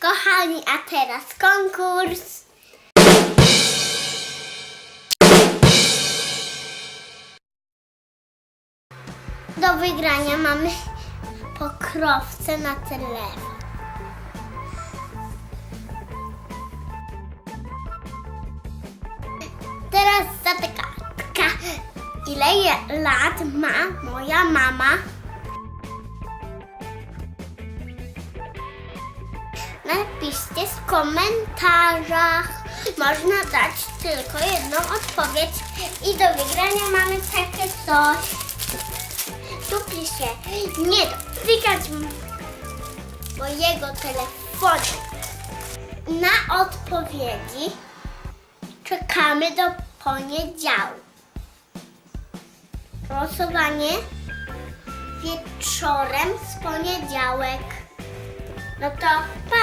Kochani, a teraz konkurs. Do wygrania mamy pokrowce na telefon. Teraz zatykaka. Ile lat ma moja mama? Napiszcie w komentarzach. Można dać tylko jedną odpowiedź i do wygrania mamy takie coś. Tu pisze nie dotykać mojego telefonu. Na odpowiedzi czekamy do poniedziałku. Głosowanie wieczorem z poniedziałek. No to pa!